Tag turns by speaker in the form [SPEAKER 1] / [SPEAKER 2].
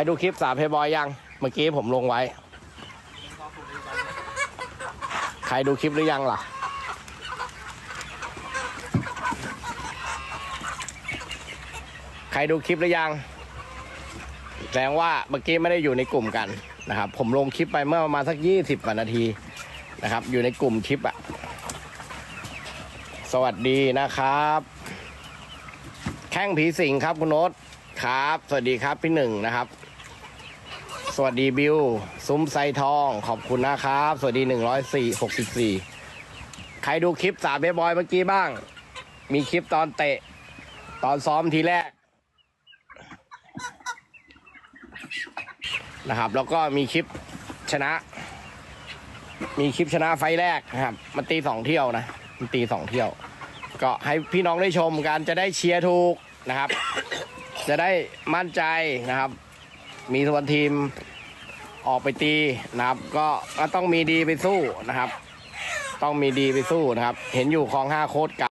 [SPEAKER 1] รดูคลิปสามเพย์บอยยัง เมื่อกี้ผมลงไว้ ใครดูคลิปหรือยังล่ะ ใครดูคลิปหรือยัง แสดงว่าเมื่อกี้ไม่ได้อยู่ในกลุ่มกันนะครับ ผมลงคลิปไปเมื่อประมาณสักยี่สิบกว่านาทีนะครับ อยู่ในกลุ่มคลิปอะสวัสดีนะครับ แข้งผีสิงครับคุณโน้ตครับ สวัสดีครับพี่หนึ่งนะครับ สวัสดีบิว ซุ้มไซทอง ขอบคุณนะครับ สวัสดีหนึ่งร้อยสี่หกสิบสี่ใครดูคลิปสามเบบอยเมื่อกี้บ้าง มีคลิปตอนเตะ ตอนซ้อมทีแรก นะครับ แล้วก็มีคลิปชนะ มีคลิปชนะไฟแรกนะครับ มันตีสองเที่ยวนะ มันตีสองเที่ยว ก็ให้พี่น้องได้ชมกันจะได้เชียร์ถูกนะครับ จะได้มั่นใจนะครับ มีส่วนทีมออกไปตีนะครับ ก็ก็ต้องมีดีไปสู้นะครับ ต้องมีดีไปสู้นะครับ เห็นอยู่คลองห้าโค้ดกับ